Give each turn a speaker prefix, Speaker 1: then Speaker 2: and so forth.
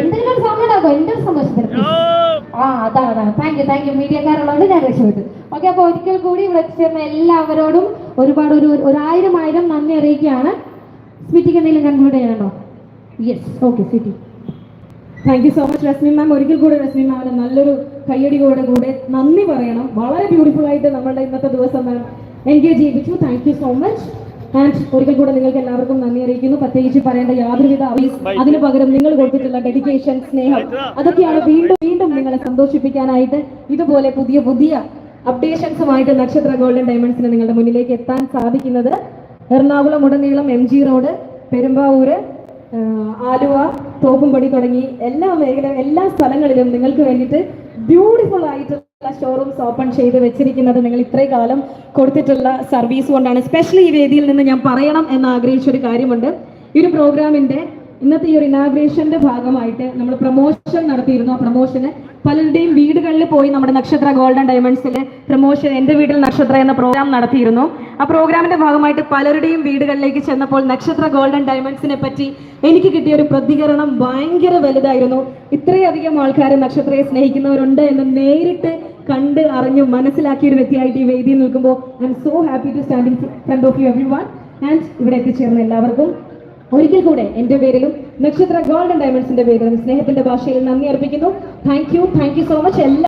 Speaker 1: എന്തെങ്കിലും സൗണ്ട് ഉണ്ടാക്കും എന്റെ ഒരു സന്തോഷത്തിന് ആ അതാണ് അതാണ്. താങ്ക് യു താങ്ക് യു മീഡിയക്കാരുള്ളതുകൊണ്ട് ഞാൻ രക്ഷപ്പെട്ടു. ഓക്കെ അപ്പൊ ഒരിക്കൽ കൂടി ഇവിടെ എത്തിച്ചേർന്ന എല്ലാവരോടും ഒരുപാട് ഒരു ഒരായിരം ആയിരം നന്ദി അറിയിക്കുകയാണ്. സ്മിറ്റിക്ക് എന്തെങ്കിലും കൺക്ലൂഡ് ചെയ്യണോ yes okay Smiti
Speaker 2: thank you so much Rashmi ma'am ഒരിക്കൽ കൂടെ രശ്മി മാമിന് നല്ലൊരു കയ്യടിയോടെ കൂടെ നന്ദി പറയണം. വളരെ ബ്യൂട്ടിഫുൾ ആയിട്ട് നമ്മളുടെ ഇന്നത്തെ ദിവസം ma'am engage ചെയ്യിപ്പിച്ചു. Thank you so much and ഒരിക്കൽ കൂടെ നിങ്ങൾക്ക് എല്ലാവർക്കും നന്ദി അറിയിക്കുന്നു. പ്രത്യേകിച്ച് പറയേണ്ട യാതൊരുവിധ അവീസ് അതിനു പകരം നിങ്ങൾ കൊടുത്തിട്ടുള്ള ഡെഡിക്കേഷൻ സ്നേഹം അതൊക്കെയാണ് വീണ്ടും വീണ്ടും നിങ്ങളെ സന്തോഷിപ്പിക്കാനായിട്ട് ഇതുപോലെ പുതിയ പുതിയ അപ്ഡേഷൻസുമായിട്ട് നക്ഷത്ര ഗോൾഡൻ ഡയമണ്ട്സിന് നിങ്ങളുടെ മുന്നിലേക്ക് എത്താൻ സാധിക്കുന്നത്. എറണാകുളം ഉടനീളം M G road Perumbavoor Aluva Thoppumpady തുടങ്ങി എല്ലാ മേഖല എല്ലാ സ്ഥലങ്ങളിലും നിങ്ങൾക്ക് വേണ്ടിയിട്ട് ബ്യൂട്ടിഫുൾ ആയിട്ടുള്ള ഷോറൂംസ് ഓപ്പൺ ചെയ്ത് വെച്ചിരിക്കുന്നത് നിങ്ങൾ ഇത്രയും കാലം കൊടുത്തിട്ടുള്ള സർവീസ് കൊണ്ടാണ്. സ്പെഷ്യലി ഈ വേദിയിൽ നിന്ന് ഞാൻ പറയണം എന്ന് ആഗ്രഹിച്ച ഒരു കാര്യമുണ്ട്. ഈ ഒരു പ്രോഗ്രാമിന്റെ ഇന്നത്തെ ഈ ഒരു ഇനാഗ്രേഷന്റെ ഭാഗമായിട്ട് നമ്മൾ പ്രൊമോഷൻ നടത്തിയിരുന്നു. ആ പ്രൊമോഷന് പലരുടെയും വീടുകളിൽ പോയി നമ്മുടെ നക്ഷത്ര ഗോൾഡൻ ഡയമണ്ട്സിൽ പ്രൊമോഷൻ എന്റെ വീട്ടിൽ നക്ഷത്ര എന്ന പ്രോഗ്രാം നടത്തിയിരുന്നു. ആ പ്രോഗ്രാമിന്റെ ഭാഗമായിട്ട് പലരുടെയും വീടുകളിലേക്ക് ചെന്നപ്പോൾ നക്ഷത്ര ഗോൾഡൻ ഡയമണ്ട്സിനെ പറ്റി എനിക്ക് കിട്ടിയ ഒരു പ്രതികരണം ഭയങ്കര വലുതായിരുന്നു. ഇത്രയധികം ആൾക്കാർ നക്ഷത്രയെ സ്നേഹിക്കുന്നവരുണ്ട് എന്ന് നേരിട്ട് കണ്ട് അറിഞ്ഞ് മനസ്സിലാക്കിയ ഒരു വ്യക്തിയായിട്ട് ഈ വേദിയിൽ നിൽക്കുമ്പോൾ I'm so happy to stand in front of you everyone and ഇവിടെ എത്തിച്ചേർന്ന എല്ലാവർക്കും ഒരിക്കൽ കൂടെ എന്റെ പേരിലും നക്ഷത്ര ഗോൾഡൻ ഡയമണ്ട്സിന്റെ പേരിലും സ്നേഹത്തിന്റെ ഭാഷയിൽ നന്ദി അർപ്പിക്കുന്നു. Thank you thank you so much എല്ലാ